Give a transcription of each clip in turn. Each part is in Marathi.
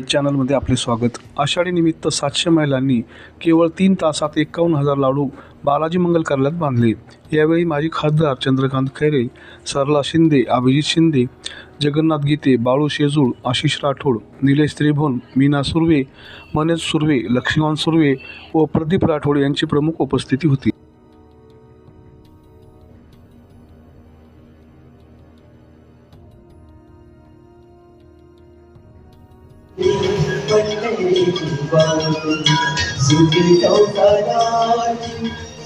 चॅनलमध्ये आपले स्वागत. आषाढी निमित्त सातशे महिलांनी केवळ तीन तासात एकावन्न हजार लाडू बालाजी मंगल कार्यालयात बांधले. यावेळी माजी खासदार चंद्रकांत खैरे सरला शिंदे अभिजित शिंदे जगन्नाथ गीते बाळू शेजूळ आशिष राठोड निलेश त्रिभुवन मीना सुर्वे मनेज सुर्वे लक्ष्मण सुर्वे व प्रदीप राठोड यांची प्रमुख उपस्थिती होती. vâng dù từ đâu ra đón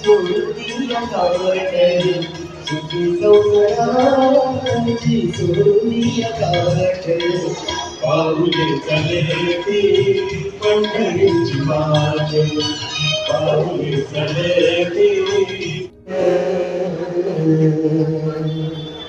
rồi tiếng em gọi em dù từ đâu ra đón chỉ dù đi em gọi em பாவுலே சலேதி பண்டரிச்சு பாடு பாவுலே சலேதி Thank you.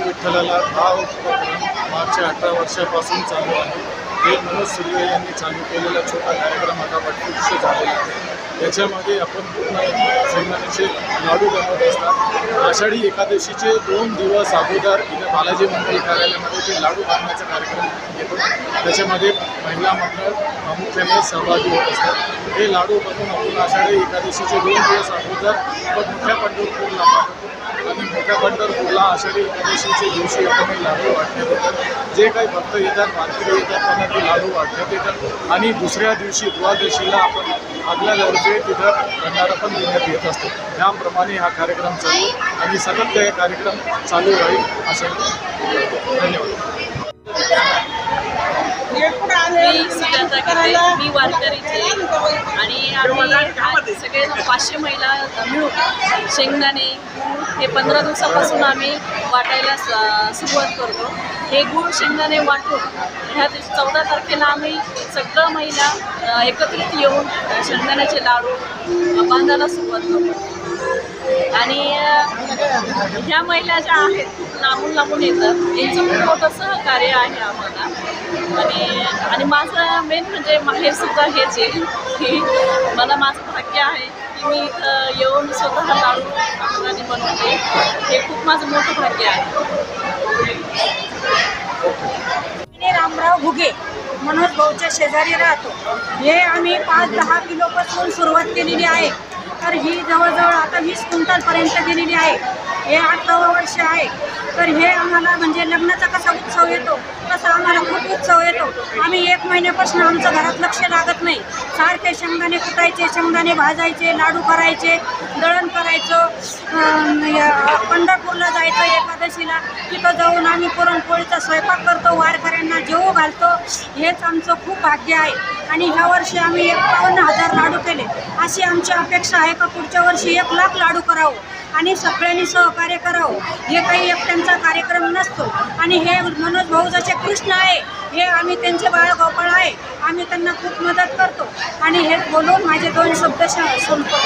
विठ्ठलाला हा उपक्रम मागच्या अठरा वर्षापासून चालू आहे. हे मनोज सुर्वे यांनी चालू केलेला छोटा कार्यक्रम आता त्याच्यामध्ये आपण पूर्ण शेंगदाण्याचे लाडू बनवत असतात. आषाढी एकादशीचे दोन दिवस अगोदर इथे बालाजी मंदिर कार्यालयामध्ये ते लाडू बांधण्याचा कार्यक्रम येतो. त्याच्यामध्ये महिला मंडळ प्रामुख्याने सहभागी होत असतात. हे लाडू बनवून आपण आषाढी एकादशीचे दोन दिवस अगोदर आपण मोठ्या पंढरपूरला पाठवतो. मोठ्या पंढरपूरला आषाढी एकादशीच्या दिवशी आपण लाडू वाटण्यात येतात जे काही भक्त येतात वारकरी येतात त्यांना ते लाडू वाटण्यात येतात. आणि दुसऱ्या दिवशी द्वादशीला आपण आपल्यातर्फे तिथं भंडारा पण देण्यात येत असतो. त्याप्रमाणे हा कार्यक्रम चालू आणि सतत हे कार्यक्रम चालू राहील असं धन्यवाद. मी वारकरीचे आणि आम्ही आज सगळे पाचशे महिला मिळून शेंगदाणे गूळ हे पंधरा दिवसापासून आम्ही वाटायला सुरुवात करतो. हे गूळ शेंगदाणे वाटून ह्या दिवशी चौदा तारखेला आम्ही सगळं महिला एकत्रित येऊन शेंगदाण्याचे लाडू बांधायला सुरुवात करतो. आणि ह्या महिला ज्या आहेत खूप लांबून लांबून येतात. यांचं खूप मोठं सहकार्य आहे आम्हाला. आणि आणि माझं मेन म्हणजे माहेरसुद्धा हेच आहे. की मला माझं भाग्य आहे की मी इथं येऊन स्वतः लाडू आणि बनवते हे खूप माझं मोठं भाग्य आहे. रामराव घुगे मनोज भाऊच्या शेजारी राहतो. हे आम्ही पाच दहा किलोपासून सुरुवात केलेली आहे. तर ही जवळजवळ आता वीस क्विंटलपर्यंत गेलेली आहे. हे अठरावं वर्ष आहे. तर हे आम्हाला म्हणजे लग्नाचा कसा उत्सव येतो तसा आम्हाला खूप उत्सव येतो. आम्ही एक महिन्यापासून आमचं घरात लक्ष लागत नाही. सारखे शेंगदाणे कुटायचे शेंगदाणे भाजायचे लाडू करायचे दळण करायचं पंढरपूरला जायचं एकादशीला. तिथं जाऊन आम्ही पुरणपोळीचा स्वयंपाक करतो वारकऱ्यांना जेवू घालतो. हेच आमचं खूप भाग्य आहे. आणि ह्या वर्षी आम्ही एकावन्न हजार लाडू केले. अशी आमची अपेक्षा आहे का पुढच्या वर्षी एक लाख लाडू करावं? आणि सगळ्यांनी सहकार्य करावं. हे काही एकट्यांचा कार्यक्रम नसतो. आणि हे मनोज भाऊ जसे कृष्ण आहे हे आम्ही त्यांचे बाळ गोपाळ आहे आम्ही त्यांना खूप मदत करतो. आणि हे बोलून माझे दोन शब्द संपतो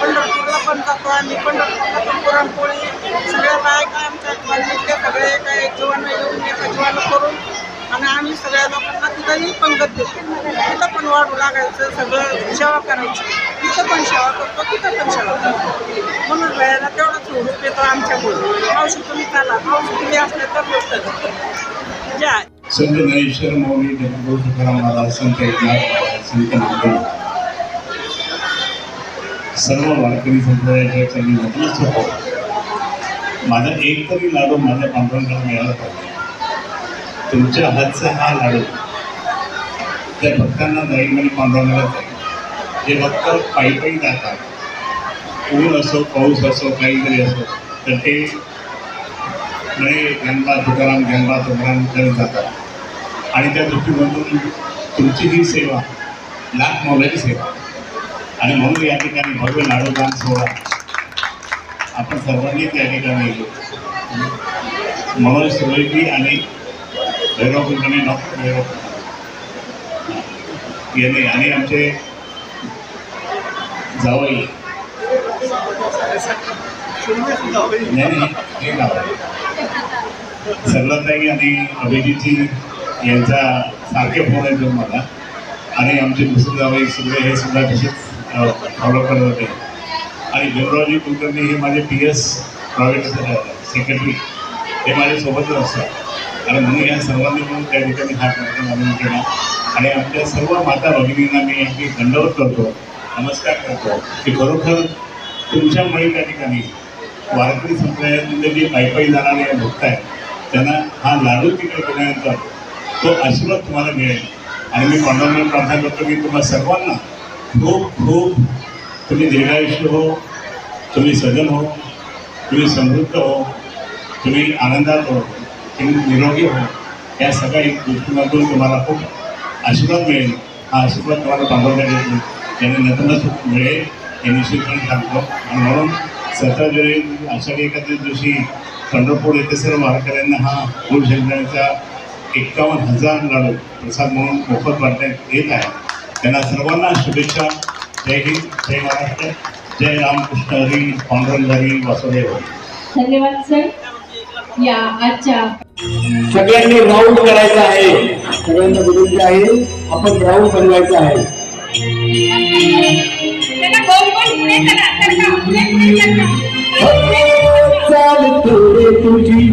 पंढरपूरला पण जातो आम्ही पंढरपूरला पण पुरणपोळी सगळ्या बायका आमच्या सगळे काय जेवण येऊन एका करून आणि आम्ही सगळ्या लोकांना तिथंही पंगत देतो. तिथं पण वाढू लागायचं सगळं सेवा करायची. तिथं पण सेवा करतो तिथं पण सेवा करतो. म्हणून वेळेला तेवढंच हुरूप येतो आमच्यामुळे मावशी तुम्ही चाला. मावशी तुम्ही असले तर गोष्ट जय. संत ज्ञानेश्वर मौली जगद्गुरु तुकाराम महाराज संत एकनाथ संत नामदेव. सर्व वारकरी संप्रदायाच्या त्यांनी नतमस्तक होतो. माझा एक तरी लाडू माझ्या पांडुरंगाला मिळाला पाहिजे. तुमच्या हातचा हा लाडू त्या भक्तांना जाईल आणि जाईल. जे भक्त पायी पायी जातात ऊन असो पाऊस असो काहीतरी असो तर ते नळे ज्ञानबा तुकाराम ज्ञानबा तुकाराम करत जातात. आणि त्या दृष्टिकोनातून तुमची ही सेवा लाख मौलाची सेवा. आणि म्हणून या ठिकाणी भव्य लाडूदान सोहळा. आपण सर्वांनी त्या ठिकाणी मनोज सुरैजी आणि भैरव कुलकर्णी डॉक्टर भैरव यांनी आणि आमचे जावई. नाही नाही, आहे. आणि अभिजितजी यांचा सारखे फोन येतो मला. आणि आमचे दुसरे जावई सगळे हे सुद्धा तसेच फॉलो करत होते. आणि देवरावजी कुलकर्णी हे माझे पी एस प्रायव्हेट सेक्रेटरी हे माझ्यासोबतच असतात. आणि म्हणून या सर्वांनी म्हणून त्या ठिकाणी हा कार्यक्रम आनंद केला. आणि आमच्या सर्व माता भगिनींना मी अगदी दंडवत करतो नमस्कार करतो की खरोखर तुमच्यामुळे त्या ठिकाणी वारकरी संप्रदायामध्ये जे पायी पायी जाणारे भक्त आहेत त्यांना हा लाडू तिकडे केल्यानंतर तो आशीर्वाद तुम्हाला मिळेल. आणि मी पांडवांना प्रार्थना करतो की तुम्हाला सर्वांना खूप खूप तुम्ही दीर्घायुष्य हो तुम्ही सजन हो तुम्ही समृद्ध हो तुम्ही आनंदात हो. तुम्ही निरोगी हो या सगळ्या दृष्टीमधून तुम्हाला खूप आशीर्वाद मिळेल. हा आशीर्वाद तुम्हाला पांडवांना त्याने नतमस्तक मिळेल. हे निश्चितपणे सांगतो. आणि म्हणून सतरा जुलै आषाढी एकादशी दिवशी पंढरपूर येथे सर्व वारकऱ्यांना हा कुलशंकरांचा एक्कावन्न हजार लाडू प्रसाद म्हणून मोफत वाटण्यात येत आहे. त्यांना सर्वांना शुभेच्छा. जय हिंद जय महाराष्ट्र. जय रामकृष्ण हरी पांडुरंग हरी वासुदेव धन्यवाद सर. या आजच्या सगळ्यांनी राऊंड करायचा आहे. सगळ्यांना विनंती आहे आपण राऊंड बनवायचा आहे. सरका चाल. तुझी